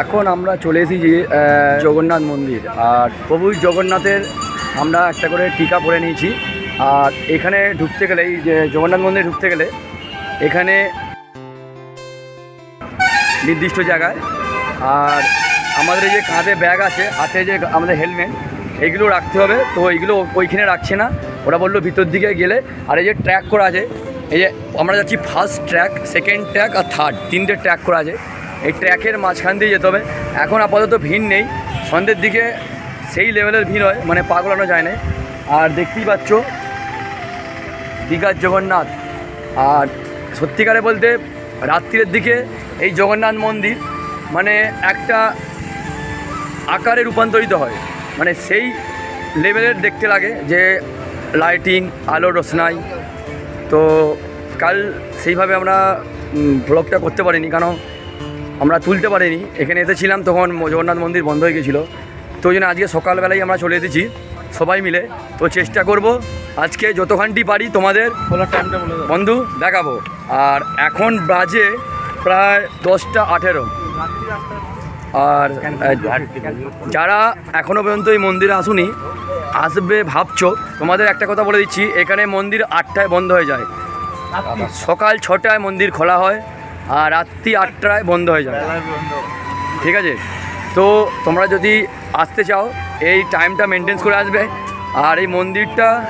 এখন আমরা চলে এসেছি জগন্নাথ মন্দির। আর প্রভু জগন্নাথের আমরা একটা করে টিকা পরে নিয়েছি। আর এখানে ঢুকতে গেলে, এই যে জগন্নাথ মন্দিরে ঢুকতে গেলে, এখানে নির্দিষ্ট জায়গায়। আর আমাদের যে কাঁধে ব্যাগ আছে, হাতে যে আমাদের হেলমেট এইগুলো রাখতে হবে। তো এইগুলো ওইখানে রাখছে না। ওরা বলল ভিতর দিকে গেলে। আর এই যে ট্র্যাক করা আছে, এই যে আমরা যাচ্ছি ফার্স্ট ট্র্যাক, সেকেন্ড ট্র্যাক আর থার্ড, তিনটে ট্র্যাক করা আছে। এই ট্র্যাকের মাঝখান দিয়ে যেতে হবে। এখন আপাতত ভিড় নেই। সন্ধ্যের দিকে সেই লেভেলের ভিড় হয় মানে পাগলানো যায় না। আর দেখতেই পাচ্ছ, দীঘার জগন্নাথ। আর সত্যিকারে বলতে রাত্রির দিকে এই জগন্নাথ মন্দির মানে একটা আকারে রূপান্তরিত হয়। মানে সেই লেভেলের দেখতে লাগে যে লাইটিং আলো রোশনাই। তো কাল সেইভাবে আমরা ব্লগটা করতে পারিনি। কারণ আমরা তুলতে পারিনি। এখানে এসেছিলাম তখন জগন্নাথ মন্দির বন্ধ হয়ে গেছিল। তো ওই জন্য আজকে সকালবেলায় আমরা চলে এসেছি সবাই মিলে। তো চেষ্টা করব আজকে যতখানটি পারি তোমাদের টাইমটা বলে বন্ধু দেখাবো। আর এখন বাজে প্রায় দশটা আঠেরো। আর যারা এখনও পর্যন্ত এই মন্দিরে আসুনি আসবে ভাবছ তোমাদের একটা কথা বলে দিচ্ছি এখানে মন্দির আটটায় বন্ধ হয়ে যায়। সকাল ছটায় মন্দির খোলা হয়। আর রাত্রি আটটায় বন্ধ হয়ে যাবে। ঠিক আছে? তো তোমরা যদি আসতে চাও এই টাইমটা মেনটেন্স করে আসবে। আর এই মন্দিরটা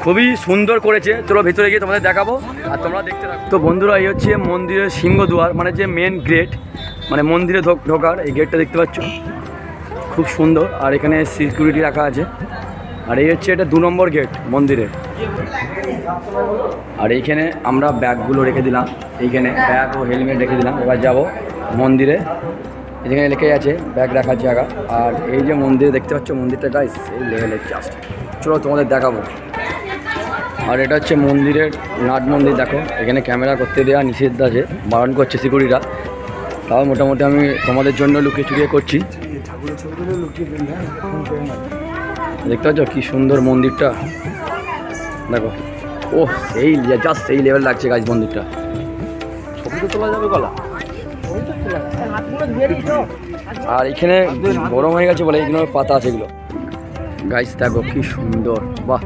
খুবই সুন্দর করেছে। চলো ভিতরে গিয়ে তোমাদের দেখাবো। আর তোমরা দেখতে থাকো। তো বন্ধুরা এই হচ্ছে মন্দিরের সিংহদুয়ার মানে যে মেন গেট মানে মন্দিরে ঢোক- ঢোকার এই গেটটা দেখতে পাচ্ছ? খুব সুন্দর। আর এখানে সিকিউরিটি রাখা আছে। আর এই হচ্ছে এটা দু নম্বর গেট মন্দিরের আর এইখানে আমরা ব্যাগগুলো রেখে দিলাম। এইখানে ব্যাগ ও হেলমেট রেখে দিলাম। এবার যাব মন্দিরে। এখানে লেখে আছে, ব্যাগ রাখার জায়গা। আর এই যে মন্দিরে দেখতে পাচ্ছ মন্দিরটা গাইস এই লেভেলের জাস্ট চলো তোমাদের দেখাবো। আর এটা হচ্ছে মন্দিরের নাট মন্দির, দেখো। এখানে ক্যামেরা করতে দেওয়া নিষেধ আছে, বারণ করছে সিকিউরিটিরা। তাও মোটামুটি আমি তোমাদের জন্য লুকিয়ে চুকিয়ে করছি। দেখতে পাচ্ছ কি সুন্দর মন্দিরটা? দেখো। ও সেই জাস্ট সেই লেভেল লাগছে গাছ মন্দিরটা। ছবি তো তোলা যাবে গলা? আর এখানে গরম হয়ে গেছে বলে এগুলো পাতা আছে এগুলো। গাইস দেখো কি সুন্দর। বাহ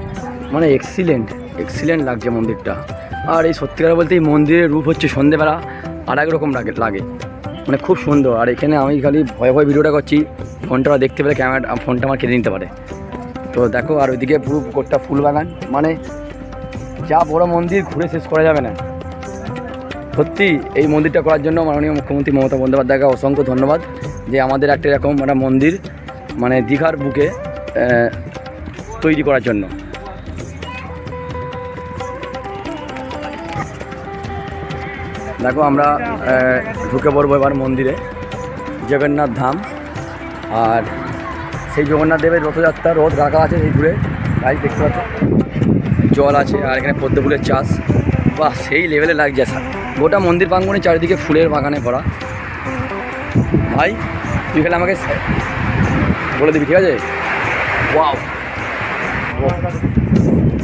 মানে এক্সিলেন্ট এক্সিলেন্ট লাগছে মন্দিরটা। আর এই সত্যিকার বলতে এই মন্দিরের রূপ হচ্ছে সন্ধেবেলা, আর এক রকম লাগে লাগে। মানে খুব সুন্দর। আর এখানে আমি খালি ভয়ে ভয়ে ভিডিওটা করছি। ফোনটা দেখতে পেলে ক্যামেরা, ফোনটা আমার কেটে নিতে পারে। তো দেখো, আর ওইদিকে পুরো কোটটা ফুল বাগান। মানে যা বড় মন্দির, ঘুরে শেষ করা যাবে না। সত্যি, এই মন্দিরটা করার জন্য মাননীয় মুখ্যমন্ত্রী মমতা বন্দ্যোপাধ্যায়কে অসংখ্য ধন্যবাদ যে আমাদের একটা এরকম একটা মন্দির মানে দীঘার বুকে তৈরি করার জন্য। দেখো, আমরা ঢুকে পড়ব এবার মন্দিরে। জগন্নাথ ধাম। আর সেই জগন্নাথ দেবের রথযাত্রা রথ রাখা আছে সেই ঘুরে গাছ দেখতে পাচ্ছ? জল আছে আর এখানে পদ্ম ফুলের চাষ। বাহ, সেই লেভেলে লাগছে। স্যার গোটা মন্দির প্রাঙ্গণে চারিদিকে ফুলের বাগানে ভরা। ভাই, তুই খেলে আমাকে বলে দিবি, ঠিক আছে? ওয়াও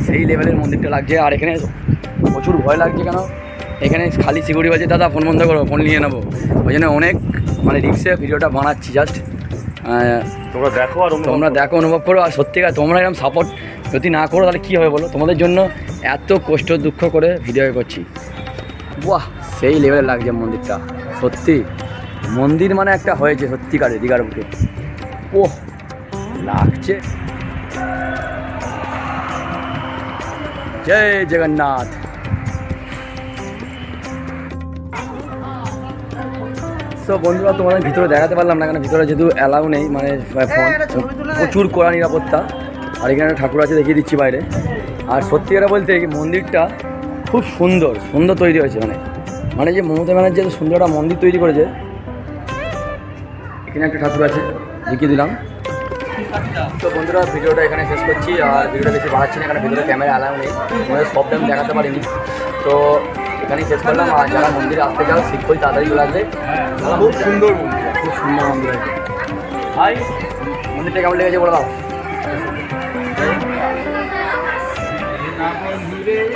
সেই লেভেলের মন্দিরটা লাগছে। আর এখানে প্রচুর ভয় লাগছে কেন? এখানে খালি সিকিউরিটি বলছে, দাদা ফোন বন্ধ করো ফোন নিয়ে নেব। ওই জন্য অনেক মানে রিক্সে ভিডিওটা বানাচ্ছি জাস্ট তোমরা দেখো আর তোমরা। দেখো অনুভব করো। আর সত্যিকার তোমরা এরকম সাপোর্ট যদি না করো তাহলে কী হবে বলো? তোমাদের জন্য এত কষ্ট দুঃখ করে ভিডিও করছি। বাহ সেই লেভেলে লাগছে মন্দিরটা। সত্যি মন্দির মানে একটা হয়েছে সত্যিকারে দীঘার বুকে। ওহ লাগছে। জয় জগন্নাথ। তো বন্ধুরা, তোমাদের ভিতরে দেখাতে পারলাম না কেন ভিতরে যেহেতু অ্যালাউ নেই মানে ফোন প্রচুর কড়া নিরাপত্তা। আর এখানে ঠাকুর আছে, দেখিয়ে দিচ্ছি বাইরে। আর সত্যি কথা বলতে মন্দিরটা খুব সুন্দর সুন্দর তৈরি হয়েছে মানে। মানে যে মমতা ব্যানার্জি এত সুন্দর একটা মন্দির তৈরি করেছে। এখানে একটা ঠাকুর আছে, দেখিয়ে দিলাম। তো বন্ধুরা, ভিডিওটা এখানে শেষ করছি, আর ভিডিওটা বেশি বাড়াচ্ছি না, কারণ ভিডিওতে ক্যামেরা অ্যালাউ নেই। তোমাদের সব দেখাতে পারিনি। তো এখানেই শেষ করলাম। আর যারা মন্দিরে আসতে চাও শীঘ্রই তাড়াতাড়ি চলে আসবে। খুব সুন্দর মন্দির। খুব সুন্দর মন্দির আছে। ভাই মন্দিরটা কেমন লেগেছে বলে দাও।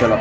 চলো।